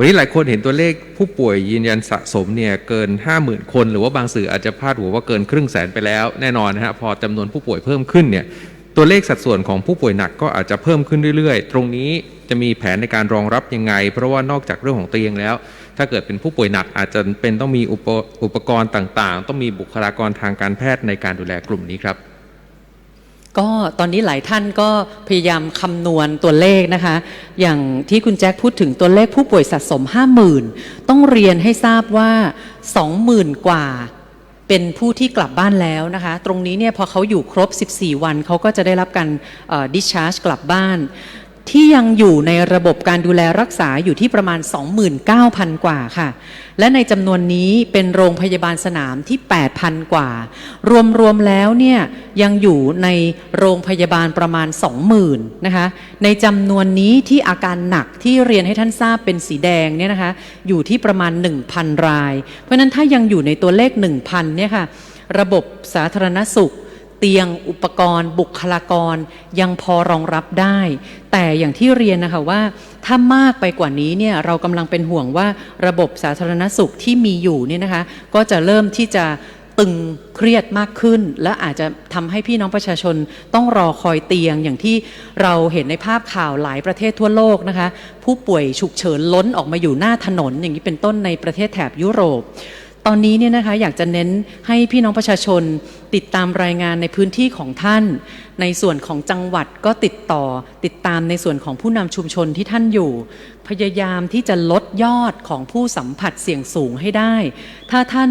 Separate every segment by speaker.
Speaker 1: วันนี้หลายคนเห็นตัวเลขผู้ป่วยยืนยันสะสมเนี่ยเกิน 50,000 คน หรือว่าบางสื่ออาจจะพาดหัวว่าเกินครึ่งแสนไปแล้วแน่นอนนะฮะพอจำนวนผู้ป่วยเพิ่มขึ้นเนี่ยตัวเลขสัดส่วนของผู้ป่วยหนักก็อาจจะเพิ่มขึ้นเรื่อยๆ ตรงนี้จะมีแผนในการรองรับยังไง เพราะว่านอกจากเรื่องของเตียงแล้ว ถ้าเกิดเป็นผู้ป่วยหนักอาจจะเป็นต้องมีอุปอุปกรณ์ต่างๆ ต้องมีบุคลากรทางการแพทย์ในการดูแลกลุ่มนี้ครับ
Speaker 2: ก็ตอนนี้หลายท่านก็พยายามคำนวณตัวเลขนะคะ อย่างที่คุณแจ็คพูดถึงตัวเลขผู้ป่วยสะสม 50,000 ต้องเรียนให้ทราบว่า 20,000 กว่าเป็นผู้ที่กลับบ้านแล้วนะคะ ตรงนี้เนี่ยพอเขาอยู่ครบ 14 วันเขาก็จะได้รับการดิชาร์จกลับบ้าน ที่ยังอยู่ในระบบการดูแลรักษาอยู่ที่ประมาณ 29,000 กว่าค่ะ และในจำนวนนี้เป็นโรงพยาบาลสนามที่ 8,000 กว่า รวม ๆ แล้วเนี่ยยังอยู่ในโรงพยาบาลประมาณ 20,000นะคะในจำนวนนี้ที่อาการหนักที่เรียนให้ท่านทราบเป็นสีแดงเนี่ยนะคะอยู่ที่ประมาณ 1,000 ราย เพราะฉะนั้นถ้ายังอยู่ในตัวเลข 1,000เนี่ยค่ะระบบสาธารณสุข เตียงอุปกรณ์ บุคลากรยังพอรองรับได้ แต่อย่างที่เรียนนะคะว่า ถ้ามากไปกว่านี้เนี่ยเรากำลังเป็นห่วงว่าระบบสาธารณสุขที่มีอยู่เนี่ยนะคะ ก็จะเริ่มที่จะตึงเครียดมากขึ้น และอาจจะทำให้พี่น้องประชาชนต้องรอคอยเตียงอย่างที่เราเห็นในภาพข่าวหลายประเทศทั่วโลกนะคะ ผู้ป่วยฉุกเฉินล้นออกมาอยู่หน้าถนนอย่างนี้เป็นต้นในประเทศแถบยุโรป ตอนนี้เนี่ยนะคะอยากจะเน้นให้พี่น้องประชาชนติดตามรายงานในพื้นที่ของท่าน ในส่วนของจังหวัดก็ติดต่อ ติดตามในส่วนของผู้นำชุมชนที่ท่านอยู่ พยายามที่จะลดยอดของผู้สัมผัสเสี่ยงสูงให้ได้ ถ้าท่าน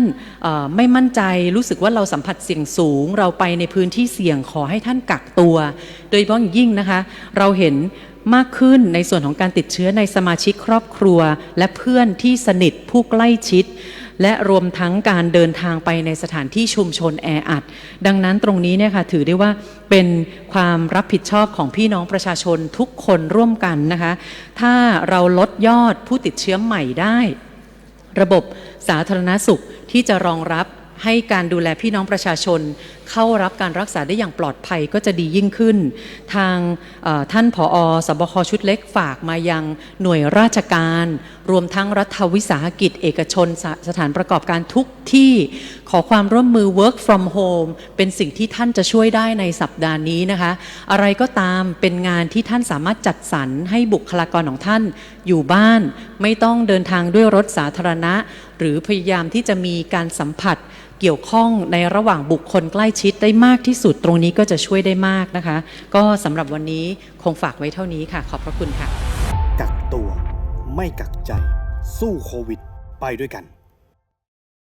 Speaker 2: ไม่มั่นใจรู้สึกว่าเราสัมผัสเสี่ยงสูง เราไปในพื้นที่เสี่ยงขอให้ท่านกักตัว โดยเฉพาะอยยิ่งนะคะ เราเห็น มากขึ้นในส่วนของการติดเชื้อในสมาชิกครอบครัว และเพื่อนที่สนิทผู้ใกล้ชิด และรวมทั้งการเดินทางไปในสถานที่ชุมชนแออัด ดังนั้นตรงนี้เนี่ยค่ะถือได้ว่าเป็นความรับผิดชอบของพี่น้องประชาชนทุกคนร่วมกันนะคะ ถ้าเราลดยอดผู้ติดเชื้อใหม่ได้ ระบบสาธารณสุขที่จะรองรับให้การดูแลพี่น้องประชาชน เข้ารับการรักษาได้อย่างปลอดภัยก็จะดียิ่งขึ้น ทางท่านผอสบคชุดเล็กฝากมายังหน่วยราชการ รวมทั้งรัฐวิสาหกิจ เอกชนสสถานประกอบการทุกที่ขอความร่วมมือ work from home เป็นสิ่งที่ท่านจะช่วยได้ในสัปดาห์นี้นะคะ อะไรก็ตามเป็นงานที่ท่านสามารถจัดสรรให้บุคลากรของท่านอยู่บ้าน ไม่ต้องเดินทางด้วยรถสาธารณะ หรือพยายามที่จะมีการสัมผัส เกี่ยวข้องในระหว่างบุคคลใกล้ชิดได้มากที่สุดตรงนี้ก็จะช่วยได้มากนะคะ ก็สำหรับวันนี้คงฝากไว้เท่านี้ค่ะ ขอบพระคุณค่ะ
Speaker 3: กักตัวไม่กักใจ สู้โควิด ไปด้วยกัน